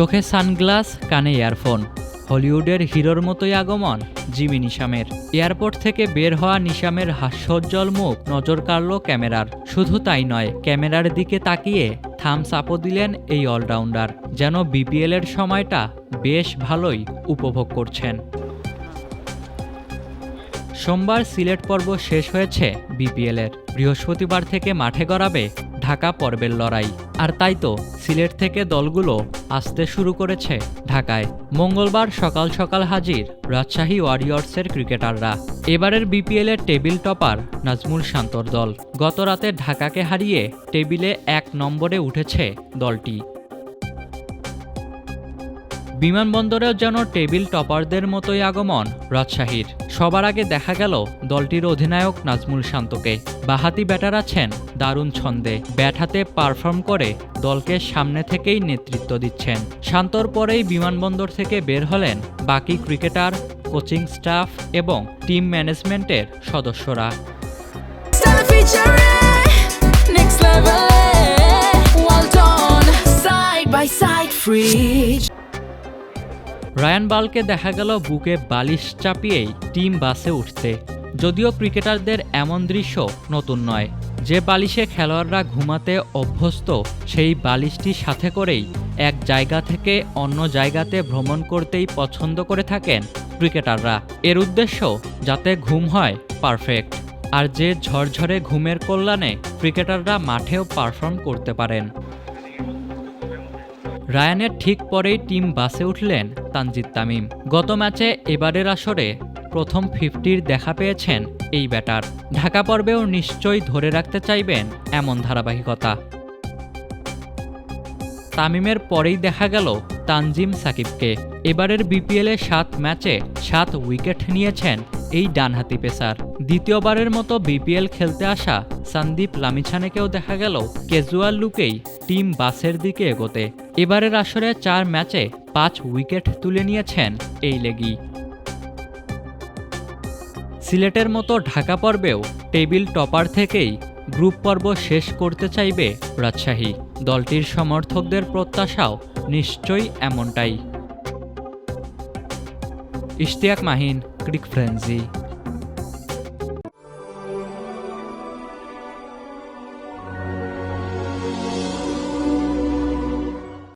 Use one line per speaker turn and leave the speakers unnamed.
চোখে সানগ্লাস, কানে ইয়ারফোন। হলিউডের হিরোর মতোই আগমন, জিমি নিশামের। এয়ারপোর্ট থেকে বের হওয়া নিশামের হাস্যোজ্জ্বল মুখ নজর কাড়ল ক্যামেরার। শুধু তাই নয়, ক্যামেরার দিকে তাকিয়ে থামস আপও দিলেন এই অলরাউন্ডার, যেন বিপিএলের সময়টা বেশ ভালোই উপভোগ করছেন। সোমবার সিলেট পর্ব শেষ হয়েছে বিপিএলের বৃহস্পতিবার থেকে মাঠে গড়াবে ঢাকা পর্বের লড়াই। আর তাই তো সিলেট থেকে দলগুলো আসতে শুরু করেছে ঢাকায়। মঙ্গলবার সকাল সকাল হাজির রাজশাহী ওয়ারিয়র্সের ক্রিকেটাররা। এবারের বিপিএলের টেবিল টপার নাজমুল শান্তর দল। গতরাতে ঢাকাকে হারিয়ে টেবিলে এক নম্বরে উঠেছে দলটি। বিমানবন্দরেও যেন টেবিল টপারদের মতোই আগমন, রাজশাহীর। সবার আগে দেখা গেল দলটির অধিনায়ক নাজমুল শান্তকে। বাহাতি ব্যাটার আছেন দারুণ ছন্দে। ব্যাট হাতে পারফর্ম করে দলকে সামনে থেকেই নেতৃত্ব দিচ্ছেন। শান্তর পরেই বিমানবন্দর থেকে বের হলেন বাকি ক্রিকেটার, কোচিং স্টাফ এবং টিম ম্যানেজমেন্টের সদস্যরা।
Free.
রায়ান বালকে দেখা গেল বুকে বালিশ চাপিয়েই টিম বাসে উঠতে যদিও ক্রিকেটারদের এমন দৃশ্য নতুন নয়। যে বালিশে খেলোয়াড়রা ঘুমাতে অভ্যস্ত, সেই বালিশটি সাথে করেই এক জায়গা থেকে অন্য জায়গাতে ভ্রমণ করতেই পছন্দ করে থাকেন ক্রিকেটাররা। এর উদ্দেশ্য, যাতে ঘুম হয়, পারফেক্ট। আর যে ঝরঝরে ঘুমের কল্যাণে ক্রিকেটাররা মাঠেও পারফর্ম করতে পারেন। রায়ানের ঠিক পরেই টিম বাসে উঠলেন তানজিদ তামিম। গত ম্যাচে এবারের আসরে প্রথম ফিফটির দেখা পেয়েছেন এই ব্যাটার। ঢাকা পর্বেও নিশ্চয়ই ধরে রাখতে চাইবেন এমন ধারাবাহিকতা। তামিমের পরেই দেখা গেল তানজিম সাকিবকে। এবারের বিপিএলে সাত ম্যাচে সাত উইকেট নিয়েছেন এই ডানহাতি পেসার। দ্বিতীয়বারের মতো বিপিএল খেলতে আসা সন্দীপ লামিছানেকেও দেখা গেল ক্যাজুয়াল লুকেই টিম বাসের দিকে এগোতে। এবারের আসরে চার ম্যাচে পাঁচ উইকেট তুলে নিয়েছেন এই লেগি। সিলেটের মতো ঢাকা পর্বেও টেবিল টপার থেকেই গ্রুপ পর্ব শেষ করতে চাইবে রাজশাহী। দলটির সমর্থকদের প্রত্যাশাও নিশ্চয়ই এমনটাই। ইশতিয়াক মাহিন, ক্রিক ফ্রেন্সি।